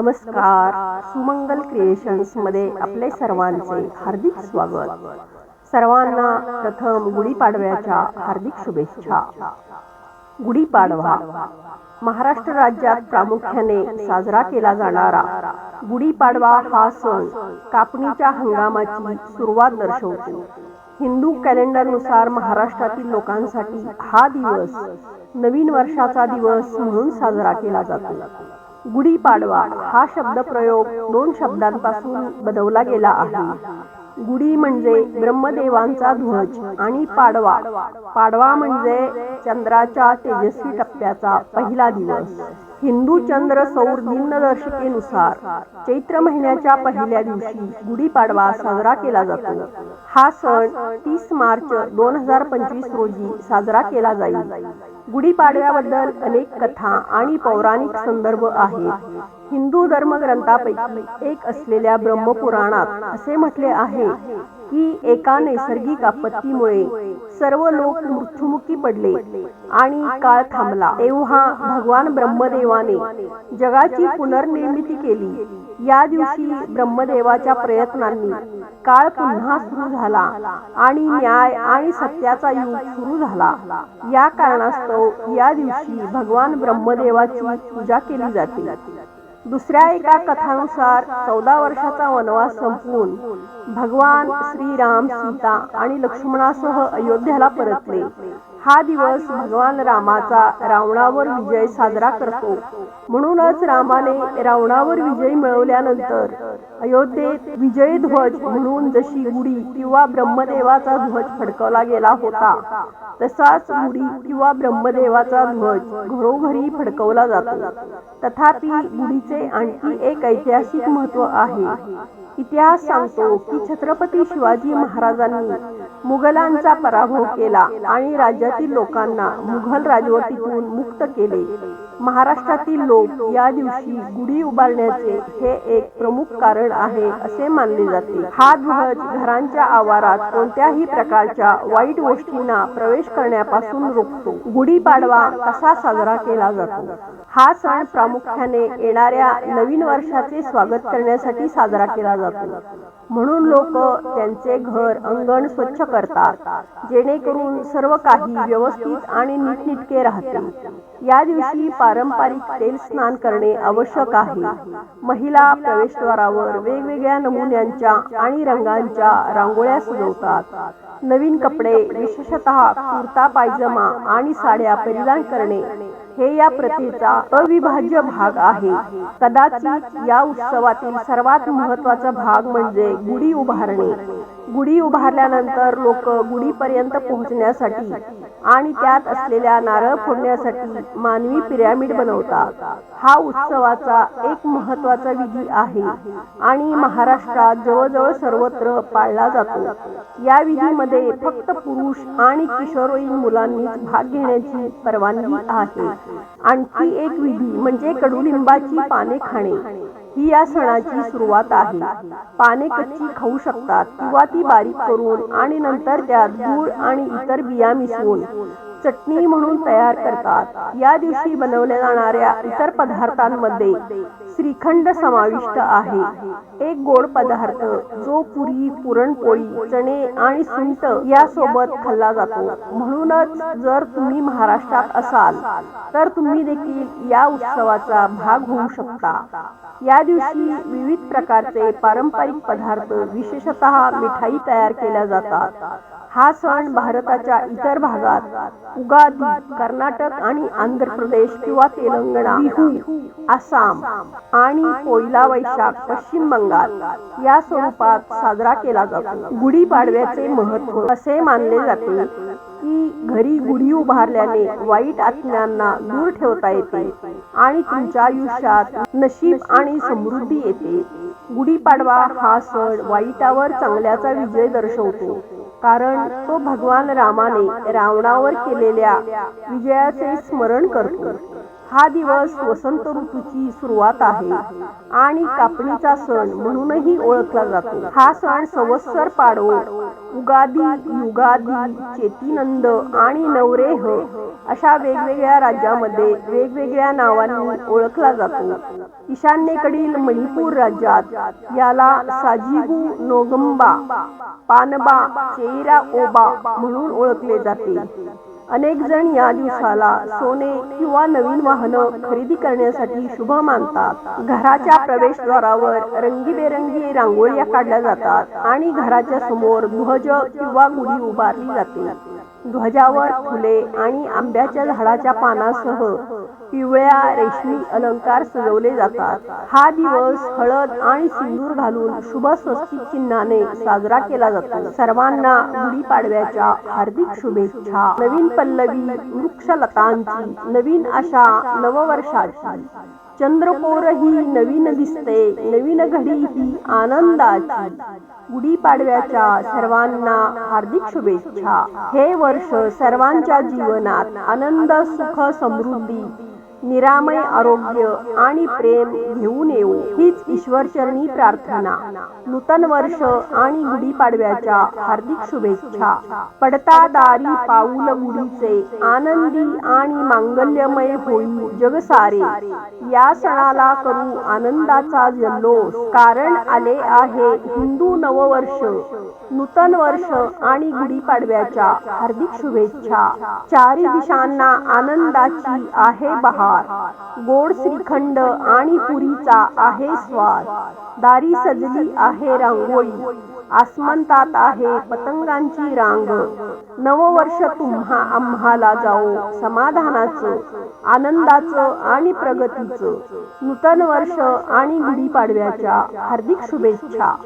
नमस्कार. सुमंगल क्रिएशन्समध्ये आपले सर्वांचे हार्दिक स्वागत. सर्वांना प्रथम गुढीपाडव्याच्या हार्दिक शुभेच्छा. गुढीपाडवा महाराष्ट्र राज्यात प्रामुख्याने साजरा केला जाणारा गुढीपाडवा हा सण कापणीच्या हंगामाची सुरुवात दर्शवतो. हिंदू कॅलेंडरनुसार महाराष्ट्रातील लोकांसाठी हा दिवस नवीन वर्षाचा दिवस म्हणून साजरा केला जातो. गुढीपाडवा हा शब्दप्रयोग दोन शब्दांपासून बनवला गेला आहे. गुढी म्हणजे ब्रह्मदेवांचा ध्वज आणि पाडवा. पाडवा म्हणजे चंद्राच्या तेजस्वी टप्प्याचा पहिला दिवस. हिंदू चंद्र सौर दिनदर्शिकेनुसार चैत्र महिन्याच्या पहिल्या दिवशी गुढीपाडवा साजरा केला जातो. हा सण तीस मार्च दोन हजार पंचवीस रोजी साजरा केला जाईल. गुढीपाडव्याबद्दल अनेक कथा आणि पौराणिक संदर्भ आहेत. हिंदू धर्मग्रंथापैकी एक असलेल्या ब्रह्मपुराणात असे म्हटले आहे की एका नैसर्गिक आपत्तीमुळे सर्व लोक मृत्युमुखी पडले आणि काळ थांबला. तेव्हा भगवान ब्रह्मदेवाने जगाची पुनर्निर्मिती केली. या दिवशी ब्रह्मदेवाच्या प्रयत्नांनी काळ पुन्हा सुरू झाला आणि न्याय आणि सत्याचा युग सुरू झाला. या कारणास्तव या दिवशी भगवान ब्रह्मदेवाची पूजा केली जाते. दुसऱ्या एका कथानुसार चौदा वर्षाचा वनवास संपवून भगवान श्रीराम सीता आणि लक्ष्मणासह अयोध्याला परतले. हा दिवस भगवान रामाचा रावणावर विजय साजरा करतो. म्हणूनच रामाने रावणावर विजय मिळवल्यानंतर अयोध्येत विजय ध्वज म्हणून जशी गुढी किंवा ब्रह्मदेवाचा ध्वज फडकवला गेला होता तसाच गुढी किंवा ब्रह्मदेवाचा ध्वज घरोघरी फडकवला जातो. तथापि गुढीचे आणखी एक ऐतिहासिक महत्त्व आहे. इतिहास सांगतो की छत्रपती शिवाजी महाराजांनी मुघलांचा पराभव केला आणि राज्यातील लोकांना मुघल राजवटीतून मुक्त केले. महाराष्ट्रातील लोक या दिवशी गुढी उभारण्याचे हे एक प्रमुख कारण आहे असे मानले जाते. हा ध्वज घरांच्या आवारात कोणत्याही प्रकारच्या वाईट गोष्टींना प्रवेश करण्यापासून रोखतो. गुढीपाडवा कसा साजरा केला जातो? हा सण प्रामुख्याने येणाऱ्या नवीन वर्षाचे स्वागत करण्यासाठी साजरा केला जातो. म्हणून लोक त्यांचे घर अंगण स्वच्छ करतात जेणेकरून सर्व काही व्यवस्थित आणि नीटनिटके राहते. या दिवशी पारंपरिक तेल स्नान करणे आवश्यक आहे. महिला प्रवेशद्वारावर वेगवेगळ्या नमुन्यांच्या आणि रंगांच्या रांगोळ्या सजवतात. नवीन कपडे विशेषतः कुर्ता पायजमा आणि साड्या परिधान करणे हे या प्रथेचा अविभाज्य भाग आहे. कदाचित या उत्सवातील सर्वात महत्त्वाचा भाग म्हणजे गुढी उभारणे. गुढी उभारल्यानंतर लोक गुढीपर्यंत पोहोचण्यासाठी आणि त्यात असलेल्या नारळ फोडण्यासाठी मानवी पिरॅमिड बनवतात. हा उत्सवाचा एक महत्त्वाचा विधी आहे आणि महाराष्ट्रात जवळजवळ सर्वत्र पाळला जातो. या विधीमध्ये फक्त पुरुष आणि किशोरवयीन मुलांनीच भाग घेण्याची परवानगी आहे. आणखी एक विधी म्हणजे कडुलिंबाची पाने खाणे. ही या सणाची सुरुवात आहे. पाने कच्ची खाऊ शकतात. किंवा ती बारीक करून आणि नंतर त्यात गूळ आणि इतर बिया मिसळून चटणी म्हणून तयार करतात. या दिवशी बनवल्या जाणाऱ्या इतर पदार्थांमध्ये श्रीखंड समाविष्ट आहे. एक गोड पदार्थ जो पुरी पुरणपोळी चणे आणि सुंट यासोबत खाल्ला जातो. म्हणूनच जर तुम्ही महाराष्ट्रात असाल तर तुम्ही देखील या उत्सवाचा भाग होऊ शकता. या दिवशी विविध प्रकारचे पारंपरिक पदार्थ विशेषतः मिठाई तयार केल्या जातात. हा सण भारताच्या इतर भागात उगादी कर्नाटक आणि आंध्र प्रदेश किंवा तेलंगणा बिहू आसाम आणि पोयला वैशाख पश्चिम बंगाल या स्वरूपात साजरा केला जातो. गुढीपाडव्याचे महत्त्व असे मानले जाते की घरी गुढी उभारल्याने वाईट आत्म्यांना दूर ठेवता येते आणि तुमच्या आयुष्यात नशीब आणि समृद्धी येते. गुढीपाडवा हा सण वाईटावर चांगल्याचा विजय दर्शवतो. कारण तो भगवान रामाने रावणावर केलेल्या विजयाचे स्मरण करतो. हा दिवस वसंत ऋतूची सुरुवात आहे आणि कापणीचा सण म्हणूनही ओळखला जातो. हा सण संवत्सर पाडो उगादी युगादी चेतीनंद आणि नवरेह अशा वेगवेगळ्या राज्यामध्ये वेगवेगळ्या नावांनी ओळखला जातो. ईशान्येकडील मणिपूर राज्यात याला साजिबू नोगंबा पानबा चेरा ओबा म्हणून ओळखले जाते. अनेक जण या दिवसाला सोने किंवा नवीन वाहन खरेदी करण्यासाठी शुभ मानतात. घराच्या प्रवेशद्वारावर रंगीबेरंगी रांगोळ्या काढल्या जातात आणि घराच्या समोर ध्वज किंवा गुढी उभारली जाते. ध्वजावर फुले आणि आंब्याच्या झाडाच्या पानासह पिवळ्या रेशमी अलंकार सजवले जातात. हा दिवस हळद आणि सिंदूर घालून शुभ स्वस्तिक चिन्हाने साजरा केला जातो. सर्वांना गुढीपाडव्याच्या हार्दिक शुभेच्छा. नवीन पल्लवी वृक्षलतांची नवीन आशा नववर्षाची. चंद्रकोर ही नवीन दिसते नवीन घडी ही आनंदाची. गुढीपाडव्याच्या सर्वांना हार्दिक शुभेच्छा. हे वर्ष सर्वांच्या जीवनात आनंद सुख समृद्धी निरामय आरोग्य आणि प्रेम घेऊन येऊ. हीच ईश्वरचरणी प्रार्थना. नूतन वर्ष आणि गुढीपाडव्याच्या हार्दिक शुभेच्छा. पडता दारी पाऊल गुढीचे आनंदी आणि मांगल्यमय होई जग सारे या सणाला करू आनंदाचा जल्लोष. कारण आले आहे हिंदू नववर्ष. नूतन वर्ष आणि गुढीपाडव्याच्या हार्दिक शुभेच्छा. चारी दिशांना आनंदाची आहे बहार गोड श्रीखंड आणि पुरीचा आहे स्वाद. दारी सजली आहे रांगोळी. आसमंतात आहे पतंगांची रांग. नववर्ष तुम्हा आम्हाला जाओ समाधानाचं आनंदाचं आणि प्रगतीचं. नूतन वर्ष आणि गुढीपाडव्याच्या हार्दिक शुभेच्छा.